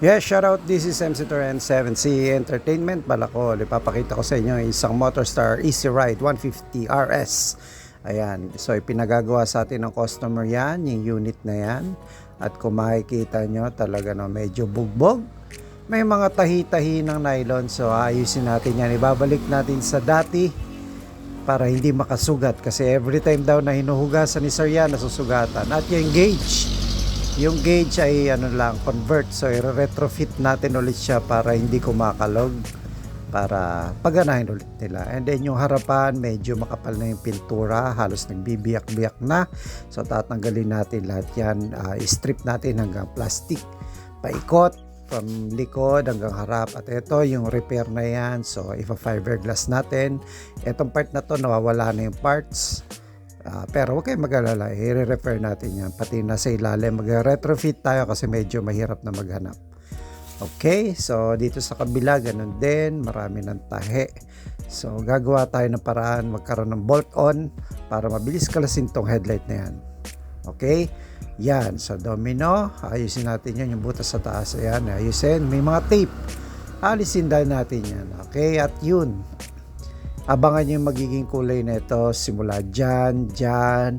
Yes, shout out. This is MC Torrent 7C Entertainment. Bala ko, ipapakita ko sa inyo isang Motorstar Easy Ride 150 RS. Ayan, so ipinagagawa sa atin ng customer yan, yung unit na yan. At kung makikita nyo, talaga no, medyo bugbog. May mga tahi-tahi ng nylon, so ayusin natin yan. Ibabalik natin sa dati para hindi makasugat kasi every time daw na hinuhugasan ni Sir yan, nasusugatan. At yung gauge, yung gauge ay ano lang, convert. So, i-retrofit natin ulit siya para hindi kumakalog para paganahin ulit nila. And then yung harapan, medyo makapal na yung pintura, halos nagbibiyak-biyak na. So tatanggalin natin lahat yan, Ah, i-strip natin hanggang plastic. Paikot from likod hanggang harap. At ito yung repair na yan. So ifa fiberglass natin. Itong part na to nawawala na yung parts. Ah, pero huwag kayong mag-alala, i-repair natin yan. Pati na sa ilalim, mag-retrofit tayo kasi medyo mahirap na maghanap. Okay, so dito sa kabila, ganun din, marami ng tahe. So gagawa tayo ng paraan, magkaroon ng bolt-on para mabilis kalasin tong headlight na yan. Okay, yan, so domino, ayusin natin yan, yung butas sa taas, ayan, ayusin, may mga tape. Alisin dahil natin yan, okay, at yun, abangan nyo yung magiging kulay nito simula dyan, dyan,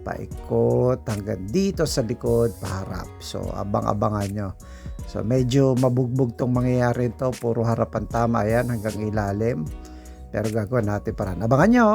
paikot, hanggang dito sa likod, paharap. So, abang-abangan nyo. So, medyo mabugbog tong mangyayari ito. Puro harapan tama yan hanggang ilalim. Pero gagawin natin para. Abangan nyo!